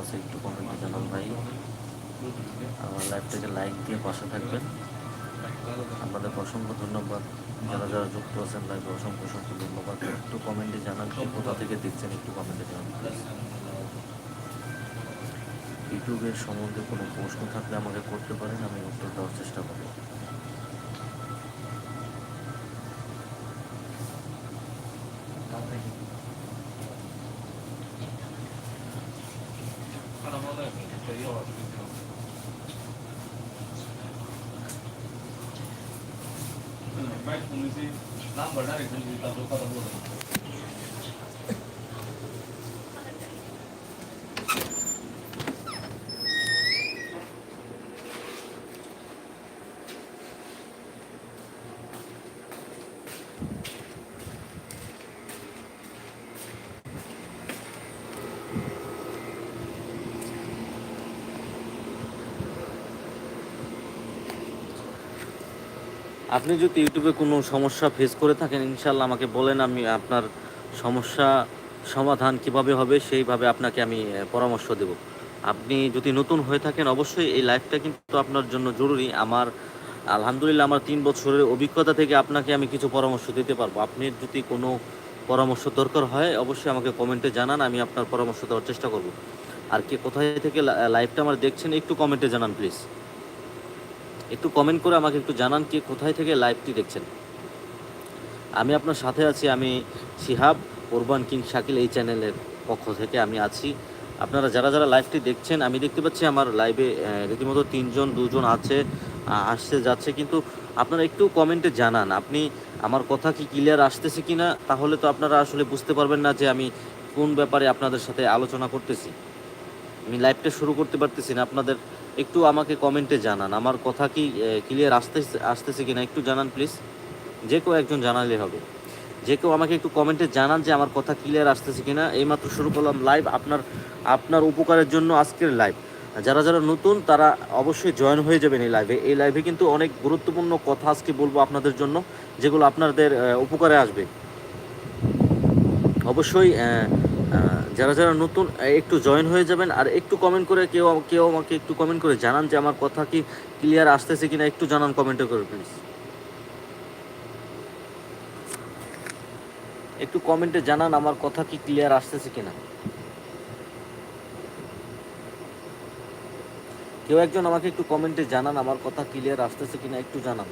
আছে, একটু কমেন্টে জানান ভাই। আমার লাইভটাকে লাইক দিয়ে পাশে থাকবেন। আপনাদের অসংখ্য ধন্যবাদ। যারা যারা যুক্ত আছেন লাইভে অসংখ্য অসংখ্য ধন্যবাদ। একটু কমেন্টে জানান, কে কোথা থেকে দেখছেন একটু কমেন্টে জানান ইউটিউবের সম্বন্ধে কোনো প্রশ্ন থাকলে আমাকে করতে পারেন, আমি উত্তর দেওয়ার চেষ্টা করব। Mai cum zic, n-am bărnare când zic la blocat la blocat. আপনি যদি ইউটিউবে কোনো সমস্যা ফেস করে থাকেন ইনশাল্লাহ আমাকে বলেন, আমি আপনার সমস্যা সমাধান কীভাবে হবে সেইভাবে আপনাকে আমি পরামর্শ দেব। আপনি যদি নতুন হয়ে থাকেন, অবশ্যই এই লাইফটা কিন্তু আপনার জন্য জরুরি। আমার, আলহামদুলিল্লাহ আমার তিন বছরের অভিজ্ঞতা থেকে আপনাকে আমি কিছু পরামর্শ দিতে পারব। আপনি যদি কোনো পরামর্শ দরকার হয়, অবশ্যই আমাকে কমেন্টে জানান, আমি আপনার পরামর্শ দেওয়ার চেষ্টা করব। আর কে কোথায় থেকে লাইভটা আমার দেখছেন, একটু কমেন্টে জানান প্লিজ একটু কমেন্ট করে আমাকে একটু জানান কি কোথায় থেকে লাইভটি দেখছেন। আমি আপনার সাথে আছি, আমি শিহাব ওরবান কিং শাকিল এই চ্যানেলের পক্ষ থেকে আমি আছি। আপনারা যারা যারা লাইভটি দেখছেন, আমি দেখতে পাচ্ছি আমার লাইভে রীতিমতো তিনজন, দুজন আছে আসছে, যাচ্ছে। কিন্তু আপনারা একটু কমেন্টে জানান, আপনি আমার কথা কি ক্লিয়ার আসতেছে কি না তাহলে তো আপনারা আসলে বুঝতে পারবেন না যে আমি কোন ব্যাপারে আপনাদের সাথে আলোচনা করতেছি। আমি লাইভটা শুরু করতে পারতেছি না, আপনাদের একটু আমাকে কমেন্টে জানান। আমার কথা কি ক্লিয়ার আসতে আসতেছে কিনা একটু জানান প্লিজ যে কেউ একজন জানালে হবে। যে কেউ আমাকে একটু কমেন্টে জানান যে আমার কথা ক্লিয়ার আসতেছে কিনা। এইমাত্র শুরু করলাম লাইভ আপনার আপনার উপকারের জন্য আজকের লাইভ যারা যারা নতুন, তারা অবশ্যই জয়েন হয়ে যাবেন এই লাইভে এই লাইভে কিন্তু অনেক গুরুত্বপূর্ণ কথা আজকে বলব আপনাদের জন্য, যেগুলো আপনাদের উপকারে আসবে। অবশ্যই যারা যারা নতুন একটু জয়েন হয়ে যাবেন আর একটু কমেন্ট করে কেউ কেউ আমাকে একটু কমেন্ট করে জানান যে আমার কথা কি ক্লিয়ার আসতেছে কিনা, একটু জানান কমেন্টে করে প্লিজ একটু কমেন্টে জানান আমার কথা কি ক্লিয়ার আসতেছে কিনা। কেউ একজন আমাকে একটু কমেন্টে জানান আমার কথা ক্লিয়ার আসতেছে কিনা, একটু জানান।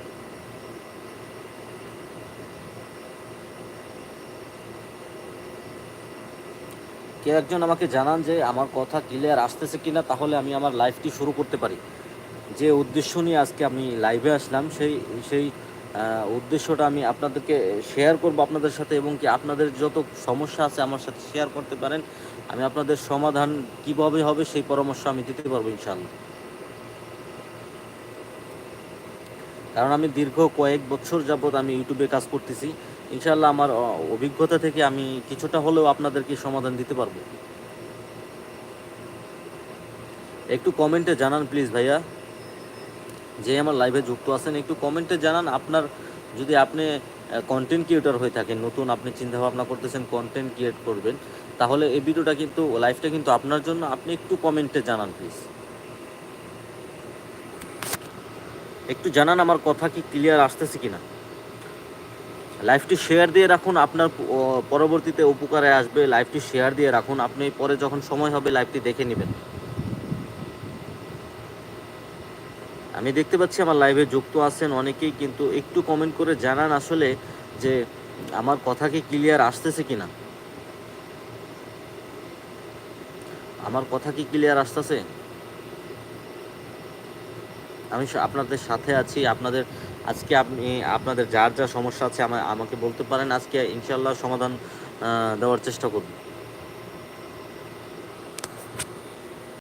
কেউ একজন আমাকে জানান যে আমার কথা ক্লিয়ার আসতেছে কিনা, তাহলে আমি আমার লাইফটি শুরু করতে পারি। যে উদ্দেশ্য নিয়ে আজকে আমি লাইভে আসলাম, সেই সেই উদ্দেশ্যটা আমি আপনাদেরকে শেয়ার করব আপনাদের সাথে এবং কি আপনাদের যত সমস্যা আছে আমার সাথে শেয়ার করতে পারেন। আমি আপনাদের সমাধান কীভাবে হবে সেই পরামর্শ আমি দিতে পারব ইনশাল্লাহ কারণ আমি দীর্ঘ কয়েক বছর যাবৎ আমি ইউটিউবে কাজ করতেছি। ইনশাল্লাহ আমার অভিজ্ঞতা থেকে আমি কিছুটা হলেও আপনাদেরকে সমাধান দিতে পারব। একটু কমেন্টে জানান প্লিজ ভাইয়া। যে আমার লাইভে যুক্ত আছেন, একটু কমেন্টে জানান আপনার, যদি আপনি কন্টেন্ট ক্রিয়েটর হয়ে থাকেন, নতুন আপনি চিন্তা ভাবনা করতেছেন কন্টেন্ট ক্রিয়েট করবেন, তাহলে এই ভিডিওটা কিন্তু লাইভটা কিন্তু আপনার জন্য, আপনি একটু কমেন্টে জানান প্লিজ একটু জানান আমার কথা কি ক্লিয়ার আসতেছে কিনা। লাইভটি শেয়ার দিয়ে রাখুন, আপনার পরবর্তীতে উপকারে আসবে। লাইভটি শেয়ার দিয়ে রাখুন, আপনি পরে যখন সময় হবে লাইভটি দেখে নেবেন। আমি দেখতে পাচ্ছি আমার লাইভে যুক্ত আছেন অনেকেই, কিন্তু একটু কমেন্ট করে জানান আসলে যে আমার কথা কি ক্লিয়ার আসতেছে কিনা। আমার কথা কি ক্লিয়ার আসতেছে? আমি আপনাদের সাথে আছি, আপনাদের আজকে আপনি, আপনাদের যার যা সমস্যা আছে, আমা- আমাকে বলতে পারেন। আজকে ইনশাল্লাহ সমাধান দেওয়ার চেষ্টা করব।